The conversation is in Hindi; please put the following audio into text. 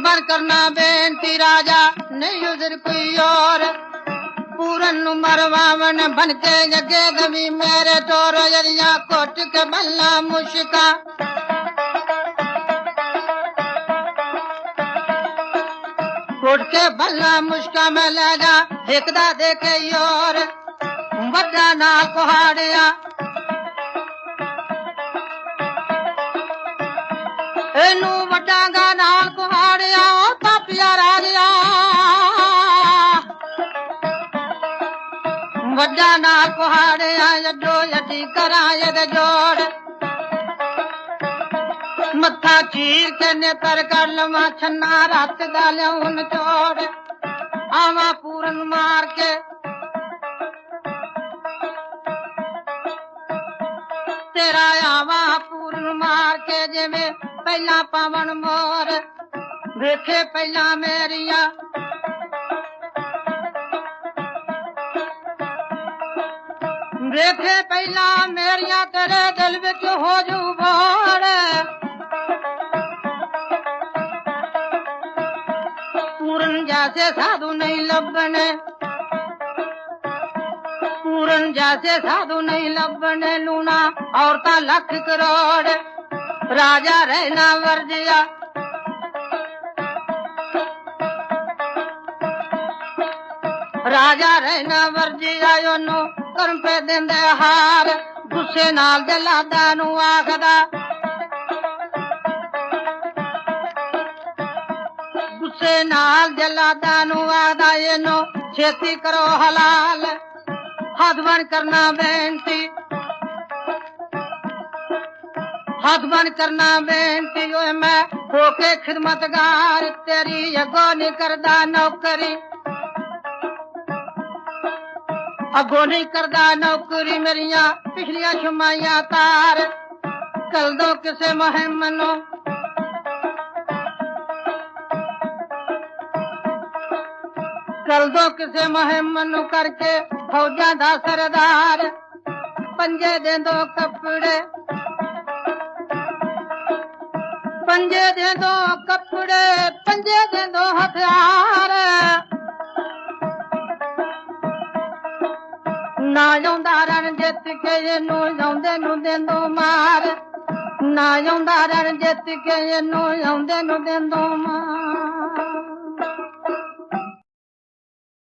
बर करना बेनती राजा, नहीं उधर कोई और। पूरन मरवावन बन के जगे दबी मेरे तोर यरिया कोट के बल्ला मुश्का कोट के बल्ला मुश्का में ले जा देखदा देखे योर। बड़ा ना कुहाड़िया। एनू वड्डा गा नाल वॾा कुहाड़े अॼो अची कराए जोड़। मथा चीर के नेतर कर लवा, छन्ना रात गालूं चोड़। आवा पूरन मार के। तेरा आवा पूरन मार के जमे पहला पवन मोर। देखे पहला मेरिया ਵੇਖੇ ਪਹਿਲਾਂ ਮੇਰੀਆਂ ਵੇਖੇ ਪਹਿਲਾਂ ਮੇਰੀਆਂ ਤੇਰੇ ਦਿਲ ਵਿੱਚ ਹੋ ਜੂ ਬੋੜ ਪੂਰਨ ਜੈਸੇ ਸਾਧੂ ਨਹੀਂ ਲੱਭਣੇ ਪੂਰਨ ਜੈਸੇ ਸਾਧੂ ਨਹੀਂ ਲੱਭਣੇ ਲੂਣਾ ਔਰਤਾਂ ਲੱਖ ਕਰੋੜ ਰਾਜਾ ਰਹਿਣਾ ਵਰਜਿਆ ਰਾਜਾ ਰਹਿਣਾ ਵਰਜਿਆ ਉਹਨੂੰ ਕਰਮ ਪੇ ਦਿੰਦੇ ਹਾਰ ਗੁੱਸੇ ਨਾਲ ਜਲਾਦਾ ਨੂੰ ਆਖਦਾ ਗੁੱਸੇ ਨਾਲ ਜਲਾਦਾ ਨੂੰ ਆਖਦਾ ਇਹਨੂੰ ਛੇਤੀ ਕਰੋ ਹਲਾਲ ਹੱਥ ਬਣ ਕਰਨਾ ਬੇਨਤੀ ਹੱਥ ਬਨ ਕਰਨਾ ਬੇਨਤੀ ਓਏ ਮੈਂ ਹੋ ਕੇ ਖਿਦਮਤਗਾਰ ਤੇਰੀ ਅੱਗੋਂ ਨਹੀਂ ਕਰਦਾ ਨੌਕਰੀ ਅੱਗੋਂ ਨਹੀਂ ਕਰਦਾ ਨੌਕਰੀ ਮੇਰੀਆਂ ਪਿਛਲੀਆਂ ਛਮਾਈਆਂ ਤਾਰ ਕਲ ਦੋ ਕਿਸੇ ਮਹਿਮ ਨੂੰ ਕਲ ਦੋ ਕਿਸੇ ਮਹਿਮ ਨੂੰ ਕਰਕੇ ਫੌਜਾਂ ਦਾ ਸਰਦਾਰ ਪੰਜੇ ਦੇ ਦੋ ਕੱਪੜੇ ਪੰਜੇ ਦੇ ਦੋ ਕੱਪੜੇ ਪੰਜੇ ਦੇ ਨਾ ਆਉਂਦਾ ਰਣ ਜਿੱਤ ਕੇ ਇਹਨੂੰ ਆਉਂਦੇ ਨੂੰ ਦੇਂਦੋ ਮਾਰ ਨਾ ਆਉਂਦਾ ਰਣ ਜਿੱਤ ਕੇ ਇਹਨੂੰ ਆਉਂਦੇ ਨੂੰ ਦੇਂਦੋ ਮਾਰ